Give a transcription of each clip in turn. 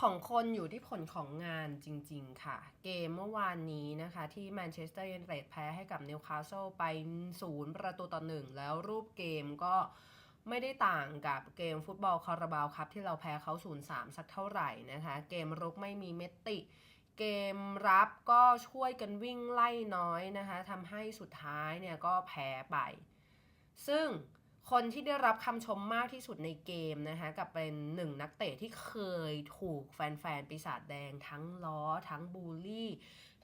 ของคนอยู่ที่ผลของงานจริง ๆ ค่ะ เกมเมื่อวานนี้นะคะ ที่แมนเชสเตอร์ยูไนเต็ดแพ้ให้กับนิวคาสเซิลไปศูนย์ประตูต่อหนึ่งแล้วรูปเกมก็ไม่ได้ต่างกับเกมฟุตบอลคาราบาวครับที่เราแพ้เขา 0-3 สักเท่าไหร่นะคะ เกมรุกไม่มีเมตติ เกมรับก็ช่วยกันวิ่งไล่น้อยนะคะทำให้สุดท้ายเนี่ยก็แพ้ไป ซึ่ง คนที่ได้รับคำชมมากที่สุดในเกมนะคะกับเป็นหนึ่งนักเตะที่เคยถูกแฟนๆ ปีศาจแดงทั้งล้อ ทั้งบูลลี่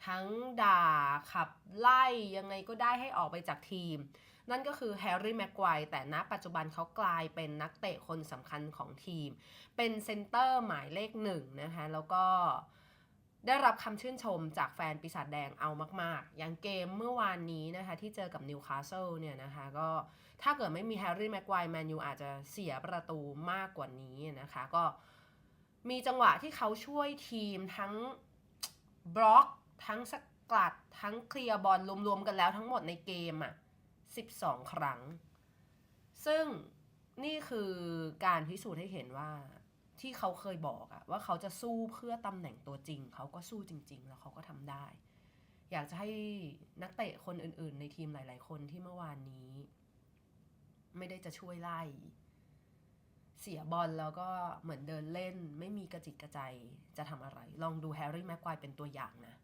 ทั้งด่าขับไล่ยังไงก็ได้ให้ออกไปจากทีม นั่นก็คือแฮร์รี่แม็กไกวแต่ณปัจจุบันเขากลายเป็นนักเตะคนสำคัญของทีม เป็นเซนเตอร์หมายเลขหนึ่งนะคะแล้วก็ ได้รับคำชื่นชมจากแฟนปีศาจแดงเอามาก ๆ อย่างเกมเมื่อวานนี้นะคะที่เจอกับนิวคาสเซิลเนี่ยนะคะก็ถ้าเกิดไม่มีแฮร์รี่แม็กไกวร์แมนยูอาจจะเสียประตูมากกว่านี้นะคะก็มีจังหวะที่เขาช่วยทีมทั้งบล็อก ทั้งสกัด ทั้งเคลียร์บอลรวม ๆ กันแล้วทั้งหมดในเกมอะ 12 ครั้ง ซึ่งนี่คือการพิสูจน์ให้เห็นว่า ที่เขาเคยบอกอะว่าเขาจะสู้เพื่อตำแหน่งตัวจริง เขาก็สู้จริง ๆ แล้วเขาก็ทำได้ อยากจะให้นักเตะคนอื่น ๆ ในทีมหลาย ๆ คนที่เมื่อวานนี้ ไม่ได้จะช่วยไล่ เสียบอลแล้วก็เหมือนเดินเล่น ไม่มีกระจิตกระใจจะทำอะไร ลองดูแฮร์รี่แม็กควายเป็นตัวอย่างนะ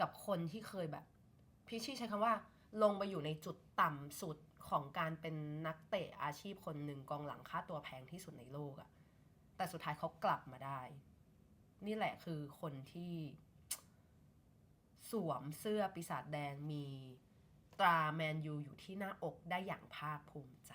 กับคนที่เคยแบบพิชชี่ใช้คำว่า ลงไปอยู่ในจุดต่ำสุดของการเป็นนักเตะอาชีพคนหนึ่งกองหลังค่าตัวแพงที่สุดในโลกอะ แต่สุดท้ายเขากลับมาได้ นี่แหละคือคนที่สวมเสื้อปีศาจแดงมีตราแมนยูอยู่ที่หน้าอกได้อย่างภาคภูมิใจ